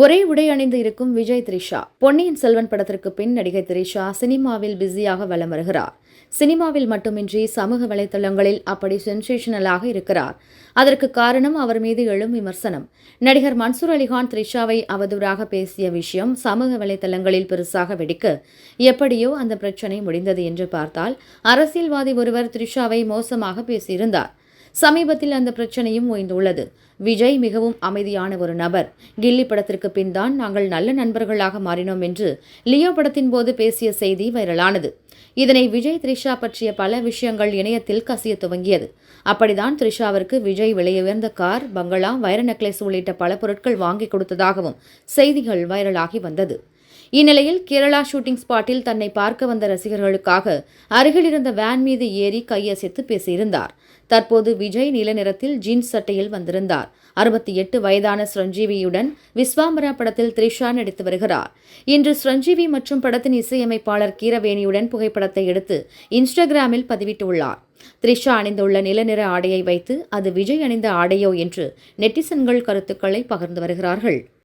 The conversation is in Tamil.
ஒரே உடை அணிந்து இருக்கும் விஜய் த்ரிஷா பொன்னியின் செல்வன் படத்திற்கு பின் நடிகை த்ரிஷா சினிமாவில் பிஸியாக வலம் வருகிறார். சினிமாவில் மட்டுமின்றி சமூக வலைதளங்களில் அப்படி சென்சேஷனலாக இருக்கிறார். அதற்கு காரணம் அவர் மீது எழும் விமர்சனம். நடிகர் மன்சூர் அலிகான் த்ரிஷாவை அவதூறாக பேசிய விஷயம் சமூக வலைதளங்களில் பெருசாக வெடிக்க எப்படியோ அந்த பிரச்சனை முடிந்தது என்று பார்த்தால் அரசியல்வாதி ஒருவர் த்ரிஷாவை மோசமாக பேசியிருந்தார். சமீபத்தில் அந்த பிரச்சனையும் ஓய்ந்துள்ளது. விஜய் மிகவும் அமைதியான ஒரு நபர். கில்லி படத்திற்கு பின் தான் நாங்கள் நல்ல நண்பர்களாக மாறினோம் என்று லியோ படத்தின் போது பேசிய செய்தி வைரலானது. இதனை விஜய் த்ரிஷா பற்றிய பல விஷயங்கள் இணையத்தில் கசிய துவங்கியது. அப்படிதான் த்ரிஷாவிற்கு விஜய் விலையுயர்ந்த கார் பங்களா வைர நெக்லஸ் உள்ளிட்ட பல பொருட்கள் வாங்கி கொடுத்ததாகவும் செய்திகள் வைரலாகி வந்தது. இந்நிலையில் கேரளா ஷூட்டிங் ஸ்பாட்டில் தன்னை பார்க்க வந்த ரசிகர்களுக்காக அருகில் இருந்த வேன் மீது ஏறி கையசைத்து பேசியிருந்தார். தற்போது விஜய் நீல நிறத்தில் ஜீன்ஸ் சட்டையில் வந்திருந்தார். அறுபத்தி எட்டு வயதான ஸ்ரஞ்சீவியுடன் விஸ்வாம்பரா படத்தில் த்ரிஷா நடித்து வருகிறார். இன்று ஸ்ரஞ்சீவி மற்றும் படத்தின் இசையமைப்பாளர் கீரவேணியுடன் புகைப்படத்தை எடுத்து இன்ஸ்டாகிராமில் பதிவிட்டுள்ளார். த்ரிஷா அணிந்துள்ள நிலநிற ஆடையை வைத்து அது விஜய் அணிந்த ஆடையோ என்று நெட்டிசன்கள் கருத்துக்களை பகிர்ந்து வருகிறார்கள்.